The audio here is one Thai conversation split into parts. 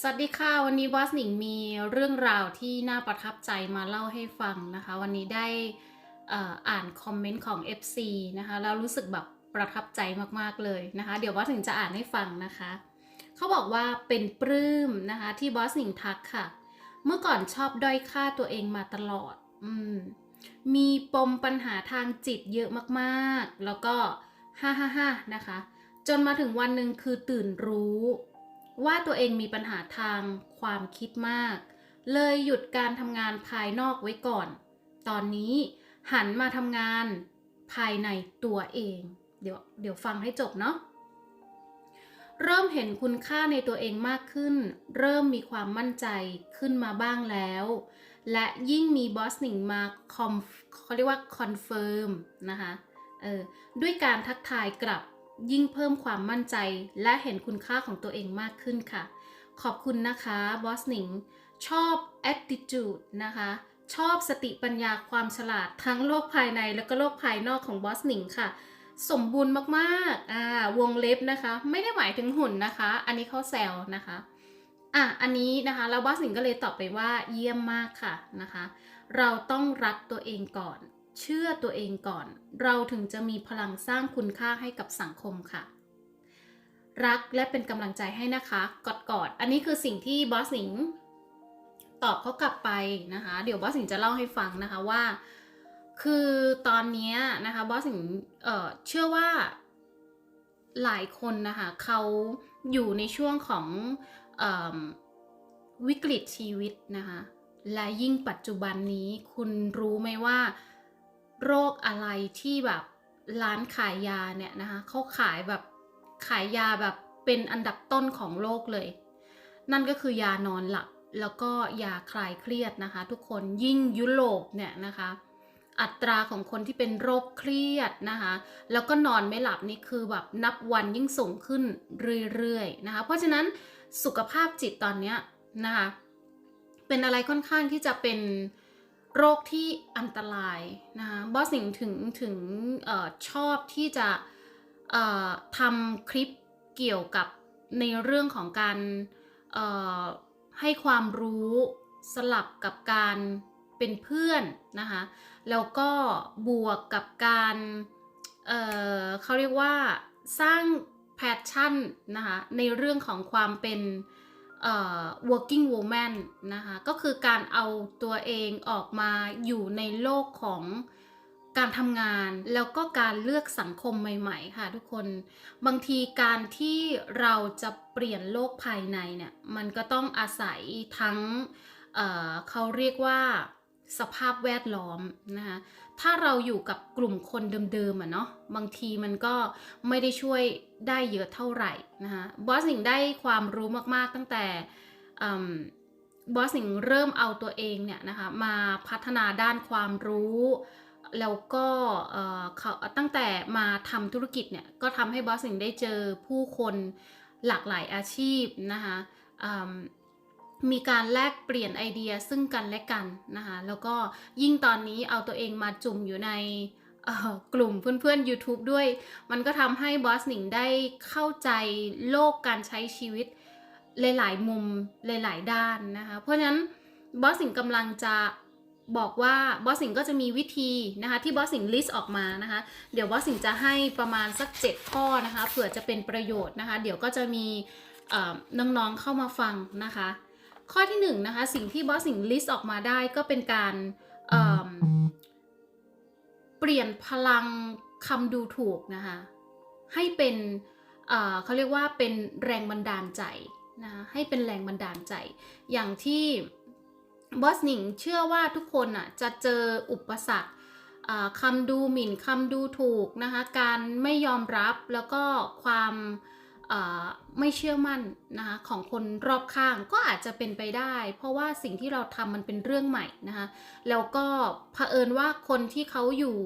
สวัสดีค่ะ วันนี้บอสหนิงมีเรื่องราวที่น่าประทับใจมาเล่าให้ฟังนะคะ วันนี้ได้อ่ออ่านคอมเมนต์ของ FC นะคะแล้วรู้สึกแบบประทับใจมากๆเลยนะคะ เดี๋ยวบอสหนิงจะอ่านให้ฟังนะคะ เขาบอกว่าเป็นปลื้มนะคะที่บอสหนิงทักค่ะ เมื่อก่อนชอบด้อยค่าตัวเองมาตลอดอมมีปมปัญหาทางจิตเยอะมากๆ แล้วก็ฮ่าฮ่าฮ่านะคะ จนมาถึงวันหนึ่งคือตื่นรู้ ว่าตัวเองมีปัญหาทางความคิดมาก เลยหยุดการทำงานภายนอกไว้ก่อน ตอนนี้หันมาทำงานภายในตัวเอง เดี๋ยวเดี๋ยวฟังให้จบเนาะเริ่มเห็นคุณค่าในตัวเองมากขึ้น เริ่มมีความมั่นใจขึ้นมาบ้างแล้ว และยิ่งมีบอสหนิงมาคอมเขาเรียกว่าคอนเฟิร์มนะคะ เออ ด้วยการทักทายกลับ ยิ่งเพิ่มความมั่นใจและเห็นคุณค่าของตัวเองมากขึ้นค่ะ ขอบคุณนะคะบอสหนิง ชอบ attitude นะคะ ชอบสติปัญญาความฉลาดทั้งโลกภายในและก็โลกภายนอกของบอสหนิงค่ะ สมบูรณ์มากๆอ่าวงเล็บนะคะ ไม่ได้หมายถึงหุ่นนะคะ อันนี้เขาแซวนะคะอะอันนี้นะคะแล้วบอสหนิงก็เลยตอบไปว่าเยี่ยมมากค่ะนะคะ เราต้องรักตัวเองก่อน เชื่อตัวเองก่อน เราถึงจะมีพลังสร้างคุณค่าให้กับสังคมค่ะ รักและเป็นกำลังใจให้นะคะกอดกอดๆอันนี้คือสิ่งที่บอสหนิงตอบเขากลับไปนะคะ เดี๋ยวบอสหนิงจะเล่าให้ฟังนะคะว่า คือตอนนี้นะคะบอสหนิงเเชื่อว่าหลายคนนะคะเขาอยู่ในช่วงของอวิกฤตชีวิตนะคะและยิ่งปัจจุบันนี้คุณรู้ไหมว่า โรคอะไรที่แบบร้านขายยาเนี่ยนะคะเขาขายแบบขายยาแบบเป็นอันดับต้นของโลกเลย นั่นก็คือยานอนหลับแล้วก็ยาคลายเครียดนะคะ ทุกคนยิ่งยุโรปเนี่ยนะคะ อัตราของคนที่เป็นโรคเครียดนะคะ แล้วก็นอนไม่หลับนี่คือแบบนับวันยิ่งสูงขึ้นเรื่อยๆนะคะ เพราะฉะนั้นสุขภาพจิตตอนเนี้ยนะคะเป็นอะไรค่อนข้างที่จะเป็น โรคที่อันตรายนะคะบอสสิงถึงถึงออชอบที่จะทำคลิปเกี่ยวกับในเรื่องของการให้ความรู้สลับกับการเป็นเพื่อนนะคะแล้วก็บวกกับการเเขาเรียกว่าสร้างแพชชั่นนะคะในเรื่องของความเป็น working woman นะคะก็คือการเอาตัวเองออกมาอยู่ในโลกของการทำงานแล้วก็การเลือกสังคมใหม่ๆ ค่ะทุกคน บางทีการที่เราจะเปลี่ยนโลกภายในเนี่ย มันก็ต้องอาศัยทั้งเเขาเรียกว่าสภาพแวดล้อมนะคะถ้าเราอยู่กับกลุ่มคนเดิมๆอะเนาะบางทีมันก็ไม่ได้ช่วย ได้เยอะเท่าไหร่นะคะบอสหนิงได้ความรู้มากๆตั้งแต่บอสหนิงเริ่มเอาตัวเองเนี่ยนะคะมาพัฒนาด้านความรู้ แล้วก็เขาตั้งแต่มาทำธุรกิจเนี่ยก็ทำให้บอสหนิงได้เจอผู้คนหลากหลายอาชีพนะคะมีการแลกเปลี่ยนไอเดียซึ่งกันและกันนะคะแล้วก็ยิ่งตอนนี้เอาตัวเองมาจุ่มอยู่ใน กลุ่มเพื่อนๆ YouTube ด้วย มันก็ทำให้บอสหนิงได้เข้าใจโลกการใช้ชีวิตหลายๆมุมหลายๆด้านนะคะ เพราะฉะนั้นบอสหนิงกำลังจะบอกว่าบอสหนิงก็จะมีวิธีนะคะที่บอสหนิงลิสต์ออกมานะคะ เดี๋ยวบอสหนิงจะให้ประมาณสัก 7 ข้อนะคะเผื่อจะเป็นประโยชน์นะคะ เดี๋ยวก็จะมีน้องๆเข้ามาฟังนะคะ ข้อที่หนึ่งนะคะสิ่งที่บอสสิงลิสต์ออกมาได้ก็เป็นการ ปลี่ยนพลังคำดูถูกนะคะให้เป็นเขาเรียกว่าเป็นแรงบันดาลใจนะคะให้เป็นแรงบันดาลใจ อย่างที่บอสหนิงเชื่อว่าทุกคนอะจะเจออุปสรรคคำดูหมิ่นคำดูถูกนะคะการไม่ยอมรับแล้วก็ความ ไม่เชื่อมั่นนะคะของคนรอบข้างก็อาจจะเป็นไปได้ เพราะว่าสิ่งที่เราทำมันเป็นเรื่องใหม่นะคะแล้วก็เผอิญว่าคนที่เขาอยู่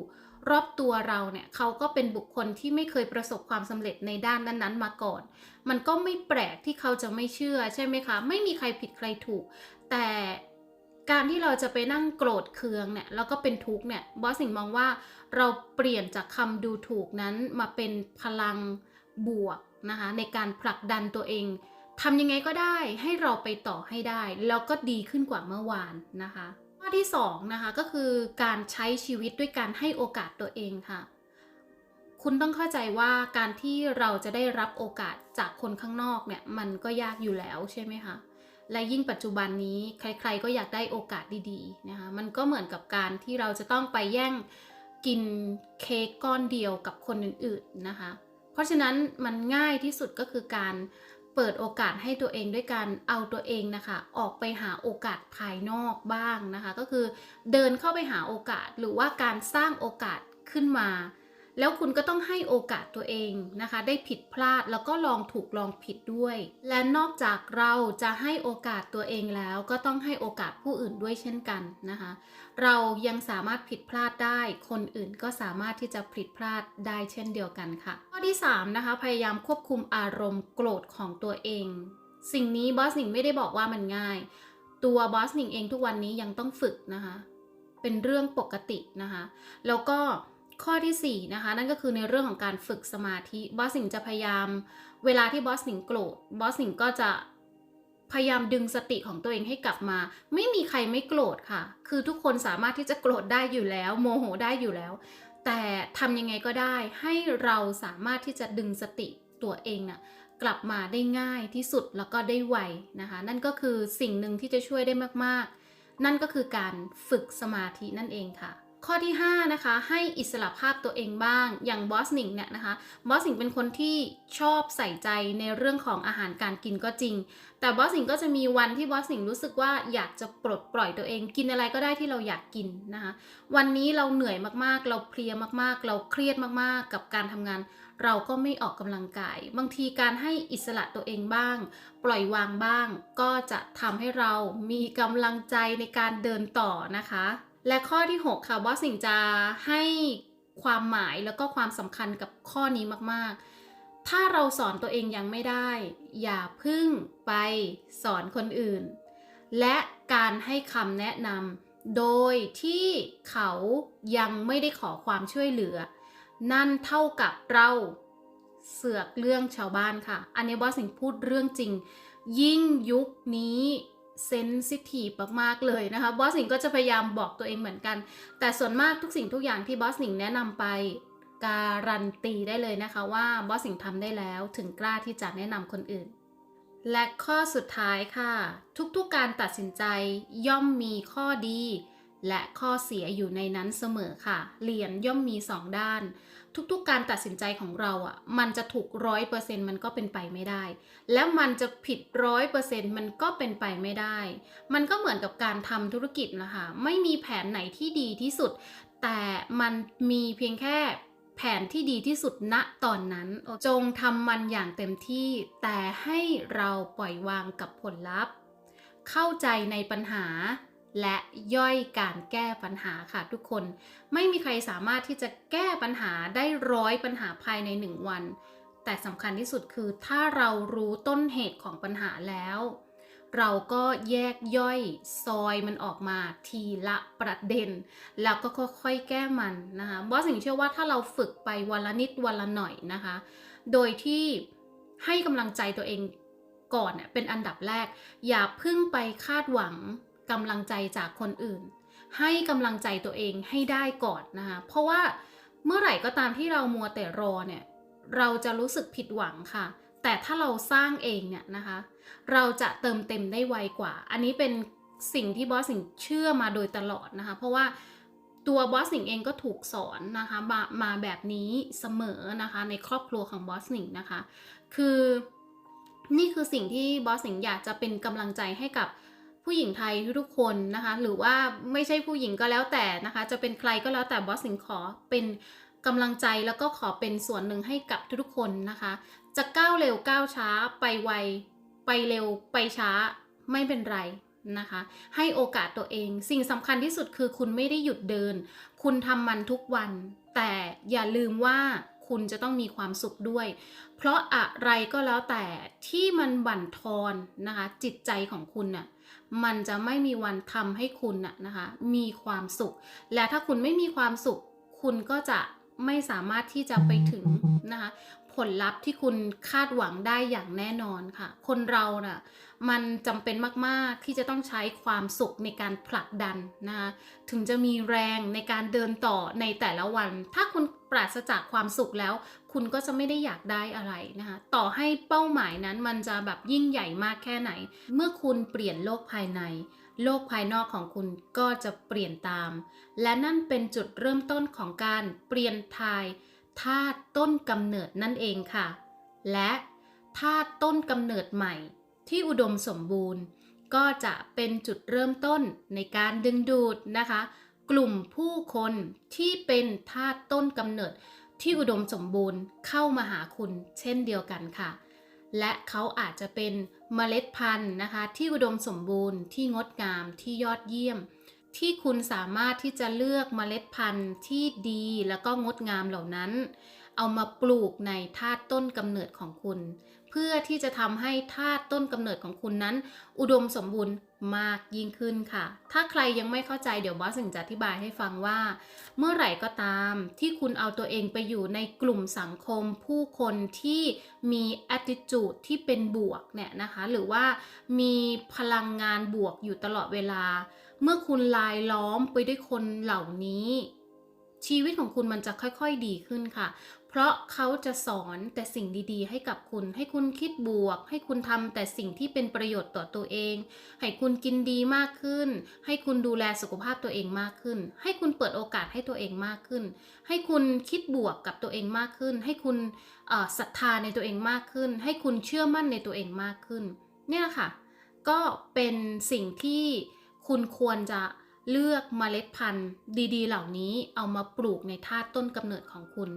รอบตัวเราเนี่ยเขาก็เป็นบุคคลที่ไม่เคยประสบความสำเร็จในด้านนั้นๆ มาก่อน มันก็ไม่แปลกที่เขาจะไม่เชื่อใช่ไหมคะ ไม่มีใครผิดใครถูก แต่การที่เราจะไปนั่งโกรธเคืองเนี่ยแล้วก็เป็นทุกข์เนี่ยบอสสิงมองว่าเราเปลี่ยนจากคำดูถูกนั้นมาเป็นพลังบวก นะคะในการผลักดันตัวเองทำยังไงก็ได้ให้เราไปต่อให้ได้ แล้วก็ดีขึ้นกว่าเมื่อวานนะคะข้อที่สองนะคะก็คือการใช้ชีวิตด้วยการให้โอกาสตัวเองค่ะ คุณต้องเข้าใจว่าการที่เราจะได้รับโอกาสจากคนข้างนอกเนี่ยมันก็ยากอยู่แล้วใช่ไหมคะและยิ่งปัจจุบันนี้ใครๆก็อยากได้โอกาสดีๆนะคะมันก็เหมือนกับการที่เราจะต้องไปแย่งกินเค้กก้อนเดียวกับคนอื่นๆนะคะ เพราะฉะนั้นมันง่ายที่สุดก็คือการเปิดโอกาสให้ตัวเองด้วยการเอาตัวเองนะคะออกไปหาโอกาสภายนอกบ้างนะคะ ก็คือเดินเข้าไปหาโอกาสหรือว่าการสร้างโอกาสขึ้นมา แล้วคุณก็ต้องให้โอกาสตัวเองนะคะ ได้ผิดพลาดแล้วก็ลองถูกลองผิดด้วย และนอกจากเราจะให้โอกาสตัวเองแล้ว ก็ต้องให้โอกาสผู้อื่นด้วยเช่นกันนะคะ เรายังสามารถผิดพลาดได้ คนอื่นก็สามารถที่จะผิดพลาดได้เช่นเดียวกันค่ะ ข้อที่3นะคะพยายามควบคุมอารมณ์โกรธของตัวเอง สิ่งนี้บอสหนิงไม่ได้บอกว่ามันง่าย ตัวบอสหนิงเองทุกวันนี้ยังต้องฝึกนะคะ เป็นเรื่องปกตินะคะ แล้วก็ ข้อที่4นะคะนั่นก็คือในเรื่องของการฝึกสมาธิบอสหนิงจะพยายาม เวลาที่บอสหนิงโกรธบอสหนิงก็จะพยายามดึงสติของตัวเองให้กลับมา ไม่มีใครไม่โกรธค่ะ คือทุกคนสามารถที่จะโกรธได้อยู่แล้ว โมโหได้อยู่แล้ว แต่ทำยังไงก็ได้ให้เราสามารถที่จะดึงสติตัวเองน่ะกลับมาได้ง่ายที่สุดแล้วก็ได้ไวนะคะ นั่นก็คือสิ่งหนึ่งที่จะช่วยได้มากๆ นั่นก็คือการฝึกสมาธินั่นเองค่ะ ข้อที่ 5 นะคะ ให้อิสระภาพตัวเองบ้าง อย่างบอสหนิงเนี่ยนะคะบอสหนิงเป็นคนที่ชอบใส่ใจในเรื่องของอาหารการกินก็จริง แต่บอสหนิงก็จะมีวันที่บอสหนิงรู้สึกว่าอยากจะปลดปล่อยตัวเอง กินอะไรก็ได้ที่เราอยากกินนะคะวันนี้เราเหนื่อยมากๆ เราเพลียมากๆ เราเครียดมากๆ กับการทำงาน เราก็ไม่ออกกำลังกาย บางทีการให้อิสระตัวเองบ้าง ปล่อยวางบ้าง ก็จะทำให้เรามีกำลังใจในการเดินต่อนะคะ และข้อที่ 6 ค่ะบอสสิงจะให้ความหมายแล้วก็ความสำคัญกับข้อนี้มากๆ ถ้าเราสอนตัวเองยังไม่ได้ อย่าพึ่งไปสอนคนอื่น และการให้คำแนะนำโดยที่เขายังไม่ได้ขอความช่วยเหลือ นั่นเท่ากับเราเสือกเรื่องชาวบ้านค่ะ อันนี้บอสสิงพูดเรื่องจริง ยิ่งยุคนี้ เซนซิทีฟมากๆเลยนะคะบอสสิงก็จะพยายามบอกตัวเองเหมือนกัน แต่ส่วนมากทุกสิ่งทุกอย่างที่บอสสิงแนะนำไปการันตีได้เลยนะคะว่าบอสสิงทำได้แล้วถึงกล้าที่จะแนะนำคนอื่น และข้อสุดท้ายค่ะ ทุกๆการตัดสินใจย่อมมีข้อดี และข้อเสียอยู่ในนั้นเสมอค่ะ เหรียญย่อมมีสองด้าน ทุกๆ การตัดสินใจของเราอะ มันจะถูกร้อยเปอร์เซ็นต์มันก็เป็นไปไม่ได้ แล้วมันจะผิดร้อยเปอร์เซ็นต์มันก็เป็นไปไม่ได้ มันก็เหมือนกับการทำธุรกิจนะคะ ไม่มีแผนไหนที่ดีที่สุด แต่มันมีเพียงแค่แผนที่ดีที่สุดณตอนนั้น จงทำมันอย่างเต็มที่ แต่ให้เราปล่อยวางกับผลลัพธ์ เข้าใจในปัญหา และย่อยการแก้ปัญหาค่ะทุกคน ไม่มีใครสามารถที่จะแก้ปัญหาได้ร้อยปัญหาภายในหนึ่งวัน แต่สำคัญที่สุดคือถ้าเรารู้ต้นเหตุของปัญหาแล้ว เราก็แยกย่อยซอยมันออกมาทีละประเด็น แล้วก็ค่อยๆแก้มันนะคะบอสสิงเชื่อว่าถ้าเราฝึกไปวันละนิดวันละหน่อยนะคะ โดยที่ให้กำลังใจตัวเองก่อนเนี่ยเป็นอันดับแรก อย่าพึ่งไปคาดหวัง กำลังใจจากคนอื่น ให้กำลังใจตัวเองให้ได้ก่อนนะคะ เพราะว่าเมื่อไหร่ก็ตามที่เรามัวแต่รอเนี่ย เราจะรู้สึกผิดหวังค่ะ แต่ถ้าเราสร้างเองเนี่ยนะคะ เราจะเติมเต็มได้ไวกว่า อันนี้เป็นสิ่งที่บอสสิงเชื่อมาโดยตลอดนะคะ เพราะว่าตัวบอสสิงเองก็ถูกสอนนะคะมามาแบบนี้เสมอนะคะ ในครอบครัวของบอสสิงนะคะ คือนี่คือสิ่งที่บอสสิงอยากจะเป็นกำลังใจให้กับ ผู้หญิงไทยทุกๆคนนะคะ หรือว่าไม่ใช่ผู้หญิงก็แล้วแต่นะคะ จะเป็นใครก็แล้วแต่บอสสิงขอเป็นกำลังใจแล้วก็ขอเป็นส่วนหนึ่งให้กับทุกๆคนนะคะ จะก้าวเร็วก้าวช้าไปไว ไปเร็วไปช้าไม่เป็นไรนะคะ ให้โอกาสตัวเอง สิ่งสำคัญที่สุดคือคุณไม่ได้หยุดเดิน คุณทำมันทุกวัน แต่อย่าลืมว่าคุณจะต้องมีความสุขด้วย เพราะอะไรก็แล้วแต่ที่มันบั่นทอนนะคะ จิตใจของคุณน่ะ มันจะไม่มีวันทำให้คุณนะนะคะ มีความสุข และถ้าคุณไม่มีความสุข คุณก็จะไม่สามารถที่จะไปถึงนะคะ ผลลัพธ์ที่คุณคาดหวังได้อย่างแน่นอนค่ะ คนเราน่ะมันจำเป็นมากๆที่จะต้องใช้ความสุขในการผลักดันนะคะถึงจะมีแรงในการเดินต่อในแต่ละวัน ถ้าคุณปราศจากความสุขแล้ว คุณก็จะไม่ได้อยากได้อะไรนะคะต่อให้เป้าหมายนั้นมันจะแบบยิ่งใหญ่มากแค่ไหน เมื่อคุณเปลี่ยนโลกภายใน โลกภายนอกของคุณก็จะเปลี่ยนตาม และนั่นเป็นจุดเริ่มต้นของการเปลี่ยนทาย ธาตุต้นกำเนิดนั่นเองค่ะ และธาตุต้นกำเนิดใหม่ ที่อุดมสมบูรณ์ ก็จะเป็นจุดเริ่มต้นในการดึงดูดนะคะ กลุ่มผู้คนที่เป็นธาตุต้นกำเนิดที่อุดมสมบูรณ์เข้ามาหาคุณเช่นเดียวกันค่ะ และเขาอาจจะเป็นเมล็ดพันธุ์นะคะ ที่อุดมสมบูรณ์ที่งดงามที่ยอดเยี่ยม ที่คุณสามารถที่จะเลือกเมล็ดพันธุ์ที่ดีแล้วก็งดงามเหล่านั้น เอามาปลูกในธาตุต้นกำเนิดของคุณ เพื่อที่จะทำให้ธาตุต้นกำเนิดของคุณนั้น อุดมสมบูรณ์มากยิ่งขึ้นค่ะ ถ้าใครยังไม่เข้าใจเดี๋ยวบอสถึงจะอธิบายให้ฟังว่า เมื่อไหร่ก็ตามที่คุณเอาตัวเองไปอยู่ในกลุ่มสังคม ผู้คนที่มี attitude ที่เป็นบวกเนี่ยนะคะ หรือว่ามีพลังงานบวกอยู่ตลอดเวลา เมื่อคุณลายล้อมไปด้วยคนเหล่านี้ชีวิตของคุณมันจะค่อยๆดีขึ้นค่ะ เพราะเขาจะสอนแต่สิ่งดีๆ ให้กับคุณ ให้คุณคิดบวก ให้คุณทำแต่สิ่งที่เป็นประโยชน์ต่อตัวเอง ให้คุณกินดีมากขึ้น ให้คุณดูแลสุขภาพตัวเองมากขึ้น ให้คุณเปิดโอกาสให้ตัวเองมากขึ้น ให้คุณคิดบวกกับตัวเองมากขึ้น ให้คุณศรัทธาในตัวเองมากขึ้น ให้คุณเชื่อมั่นในตัวเองมากขึ้น เนี่ยค่ะ ก็เป็นสิ่งที่คุณควรจะ เลือกเมล็ดพันธุ์ดีๆ เหล่านี้เอามาปลูกในธาตุต้นกำเนิดของคุณ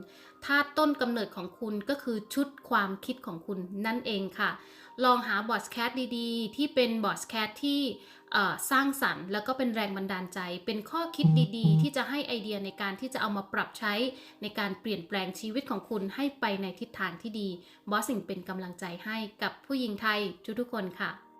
ธาตุต้นกำเนิดของคุณก็คือชุดความคิดของคุณนั่นเองค่ะ ลองหาบอสแคทดีๆ ที่เป็นบอสแคทที่สร้างสรรค์แล้วก็เป็นแรงบันดาลใจ เป็นข้อคิดดีๆ ที่จะให้ไอเดียในการที่จะเอามาปรับใช้ในการเปลี่ยนแปลงชีวิตของคุณให้ไปในทิศทางที่ดี บอสสิ่งเป็นกำลังใจให้กับผู้หญิงไทยทุกๆคนค่ะ